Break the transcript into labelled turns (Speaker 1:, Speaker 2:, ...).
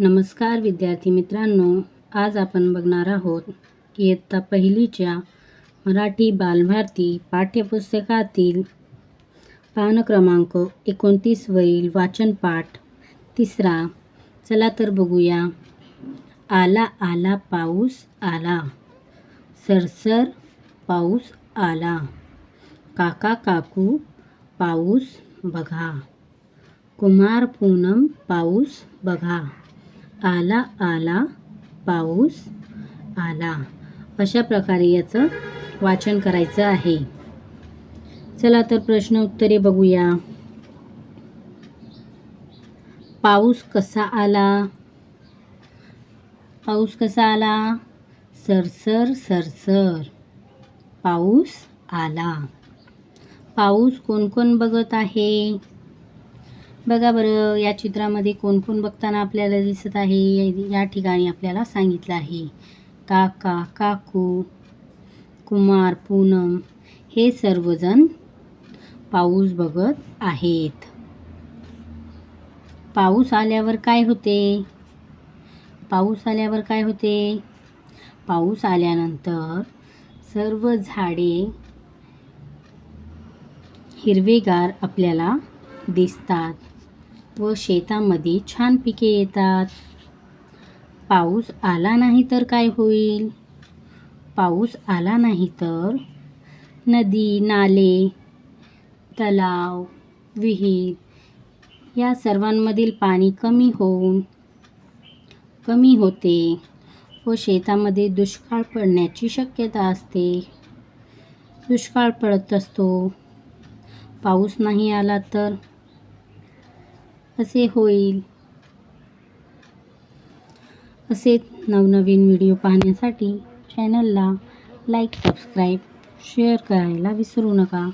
Speaker 1: नमस्कार विद्यार्थी मित्रांनो आज आपण बघणार आहोत इयत्ता पहिलीच्या मराठी बालभारती पाठ्यपुस्तकातील पान क्रमांक एकोणतीसवरील वाचनपाठ तिसरा. चला तर बघूया. आला आला पाऊस आला. सरसर पाऊस आला. काका काकू पाऊस बघा. कुमार पूनम पाऊस बघा. आला आला पाऊस आला. अशा प्रकारे याचं वाचन करायचं आहे. चला तर प्रश्न उत्तरे बघूया. पाऊस कसा आला? पाऊस कसा आला? सरसर सरसर. पाऊस आला. पाऊस कोण कोण बघत आहे? बघा बरं या चित्रामध्ये कोण कोण बघताना आपल्याला दिसत आहे या ठिकाणी आपल्याला सांगितलं आहे. काका काकू कुमार पूनम हे सर्वजण पाऊस बघत आहेत. पाऊस आल्यावर काय होते? पाऊस आल्यावर काय होते? पाऊस आल्यानंतर सर्व झाडे हिरवेगार आपल्याला दिसतात. व शेतामध्ये छान पिके येतात. पाऊस आला नाही तर काय होईल? पाऊस आला नाही तर? नदी नाले तलाव विहीर या सर्वांमधील पाणी कमी होऊन कमी होते व शेतामध्ये दुष्काळ पडण्याची शक्यता असते. दुष्काळ पडत असतो. पाऊस नाही आला तर? असे होईल. असे नवनवीन व्हिडिओ पाहण्यासाठी चॅनलला लाईक सबस्क्राईब शेअर करायला विसरू नका.